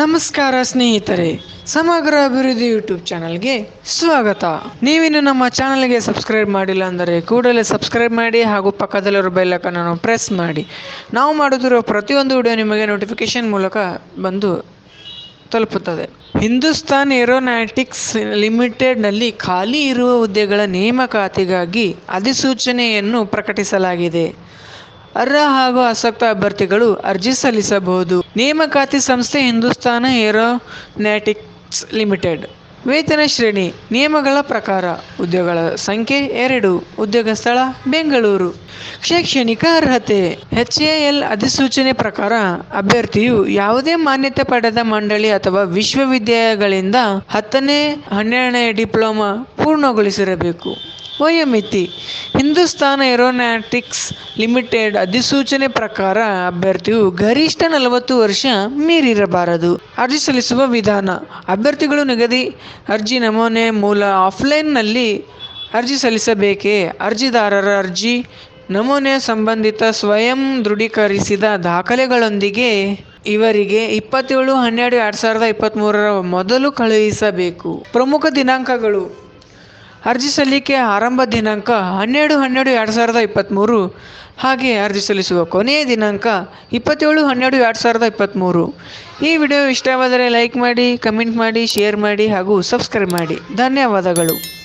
ನಮಸ್ಕಾರ ಸ್ನೇಹಿತರೆ, ಸಮಗ್ರ ಅಭಿವೃದ್ಧಿ ಯೂಟ್ಯೂಬ್ ಚಾನಲ್ಗೆ ಸ್ವಾಗತ. ನೀವಿನ್ನು ನಮ್ಮ ಚಾನಲ್ಗೆ ಸಬ್ಸ್ಕ್ರೈಬ್ ಮಾಡಿಲ್ಲ ಅಂದರೆ ಕೂಡಲೇ ಸಬ್ಸ್ಕ್ರೈಬ್ ಮಾಡಿ ಹಾಗೂ ಪಕ್ಕದಲ್ಲಿರೋ ಅನ್ನು ಪ್ರೆಸ್ ಮಾಡಿ. ನಾವು ಮಾಡುತ್ತಿರುವ ಪ್ರತಿಯೊಂದು ವಿಡಿಯೋ ನಿಮಗೆ ನೋಟಿಫಿಕೇಶನ್ ಮೂಲಕ ಬಂದು ತಲುಪುತ್ತದೆ. ಹಿಂದೂಸ್ತಾನ್ ಏರೋನಾಟಿಕ್ಸ್ ಲಿಮಿಟೆಡ್ನಲ್ಲಿ ಖಾಲಿ ಇರುವ ಹುದ್ದೆಗಳ ನೇಮಕಾತಿಗಾಗಿ ಅಧಿಸೂಚನೆಯನ್ನು ಪ್ರಕಟಿಸಲಾಗಿದೆ. ಅರ್ಹ ಹಾಗೂ ಆಸಕ್ತ ಅಭ್ಯರ್ಥಿಗಳು ಅರ್ಜಿ ಸಲ್ಲಿಸಬಹುದು. ನೇಮಕಾತಿ ಸಂಸ್ಥೆ ಹಿಂದೂಸ್ತಾನ ಏರೋನಾಟಿಕ್ಸ್ ಲಿಮಿಟೆಡ್. ವೇತನ ಶ್ರೇಣಿ, ನಿಯಮಗಳ ಪ್ರಕಾರ ಉದ್ಯೋಗಗಳ ಸಂಖ್ಯೆ ಎರಡು, ಉದ್ಯೋಗ ಸ್ಥಳ ಬೆಂಗಳೂರು. ಶೈಕ್ಷಣಿಕ ಅರ್ಹತೆ ಎಚ್ ಎ ಎಲ್ ಅಧಿಸೂಚನೆ ಪ್ರಕಾರ ಅಭ್ಯರ್ಥಿಯು ಯಾವುದೇ ಮಾನ್ಯತೆ ಪಡೆದ ಮಂಡಳಿ ಅಥವಾ ವಿಶ್ವವಿದ್ಯಾಲಯಗಳಿಂದ ಹತ್ತನೇ, ಹನ್ನೆರಡನೇ ಡಿಪ್ಲೊಮಾ ಪೂರ್ಣಗೊಳಿಸಿರಬೇಕು. ವಯೋಮಿತಿ. ಹಿಂದೂಸ್ತಾನ ಏರೋನಾಟಿಕ್ಸ್ ಲಿಮಿಟೆಡ್ ಅಧಿಸೂಚನೆ ಪ್ರಕಾರ ಅಭ್ಯರ್ಥಿಯು ಗರಿಷ್ಠ ನಲವತ್ತು ವರ್ಷ ಮೀರಿರಬಾರದು. ಅರ್ಜಿ ಸಲ್ಲಿಸುವ ವಿಧಾನ. ಅಭ್ಯರ್ಥಿಗಳು ನಿಗದಿ. ಅರ್ಜಿ ನಮೂನೆ ಮೂಲ ಆಫ್ಲೈನ್ನಲ್ಲಿ ಅರ್ಜಿ ಸಲ್ಲಿಸಬೇಕೇ? ಅರ್ಜಿದಾರರ ಅರ್ಜಿ ನಮೂನೆ ಸಂಬಂಧಿತ ಸ್ವಯಂ ದೃಢೀಕರಿಸಿದ ದಾಖಲೆಗಳೊಂದಿಗೆ ಇವರಿಗೆ ಇಪ್ಪತ್ತೇಳು, ಹನ್ನೆರಡು, ಎರಡು ಸಾವಿರದ ಇಪ್ಪತ್ತ್ಮೂರರ ಮೊದಲು ಕಳುಹಿಸಬೇಕು. ಪ್ರಮುಖ ದಿನಾಂಕಗಳು. ಅರ್ಜಿ ಸಲ್ಲಿಕೆ ಆರಂಭ ದಿನಾಂಕ ಹನ್ನೆರಡು ಹನ್ನೆರಡು ಎರಡು ಸಾವಿರದ ಇಪ್ಪತ್ತ್ಮೂರು ಹಾಗೆ ಅರ್ಜಿ ಸಲ್ಲಿಸುವ ಕೊನೆಯ ದಿನಾಂಕ ಇಪ್ಪತ್ತೇಳು ಹನ್ನೆರಡು ಎರಡು ಸಾವಿರದ ಇಪ್ಪತ್ತ್ಮೂರು ಈ ವಿಡಿಯೋ ಇಷ್ಟವಾದರೆ ಲೈಕ್ ಮಾಡಿ, ಕಮೆಂಟ್ ಮಾಡಿ, ಶೇರ್ ಮಾಡಿ ಹಾಗೂ ಸಬ್ಸ್ಕ್ರೈಬ್ ಮಾಡಿ. ಧನ್ಯವಾದಗಳು.